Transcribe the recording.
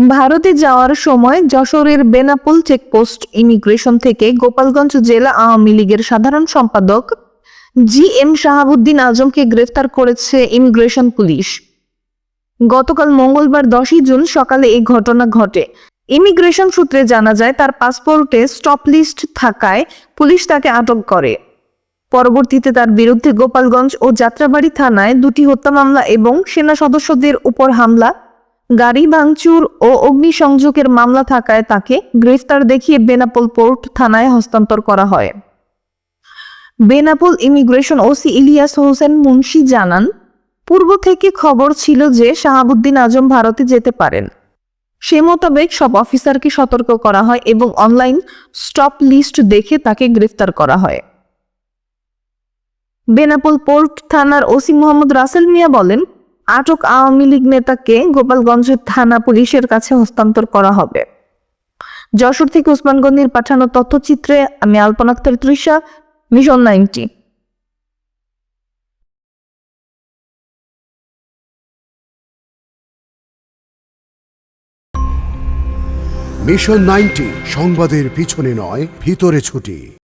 ভারতে যাওয়ার সময় যশোরের বেনাপোল চেকপোস্ট ইমিগ্রেশন থেকে গোপালগঞ্জ জেলা আওয়ামী লীগের সাধারণ সম্পাদক জি এম শাহাবুদ্দিন আজমকে গ্রেফতার করেছে ইমিগ্রেশন পুলিশ। গতকাল মঙ্গলবার দশই জুন সকালে এই ঘটনা ঘটে। ইমিগ্রেশন সূত্রে জানা যায়, তার পাসপোর্টে স্টপ লিস্ট থাকায় পুলিশ তাকে আটক করে। পরবর্তীতে তার বিরুদ্ধে গোপালগঞ্জ ও যাত্রাবাড়ি থানায় দুটি হত্যা মামলা এবং সেনা সদস্যদের উপর হামলা গাড়ি ভাঙচুর ও অগ্নিসংযোগের মামলা থাকায় তাকে গ্রেফতার দেখিয়ে বেনাপোল পোর্ট থানায় হস্তান্তর করা হয়। বেনাপোল ইমিগ্রেশন ওসি ইলিয়াস হোসেন মুন্সি জানান, পূর্ব থেকে খবর ছিল যে শাহাবুদ্দিন আজম ভারতে যেতে পারেন। সে মোতাবেক সব অফিসারকে সতর্ক করা হয় এবং অনলাইন স্টপ লিস্ট দেখে তাকে গ্রেফতার করা হয়। বেনাপোল পোর্ট থানার ওসি মোহাম্মদ রাসেল মিয়া বলেন আটক আওয়ামী লীগ নেতাকে গোপালগঞ্জের থানা পুলিশের কাছে হস্তান্তর করা হবে। যশোর থেকে ওসমান গনির পাঠানো তথ্যচিত্রে আমি Alpana Akter Trisha mission ninety. Mission ninety, সংবাদের পিছনে নয়, ভিতরে ছুটি।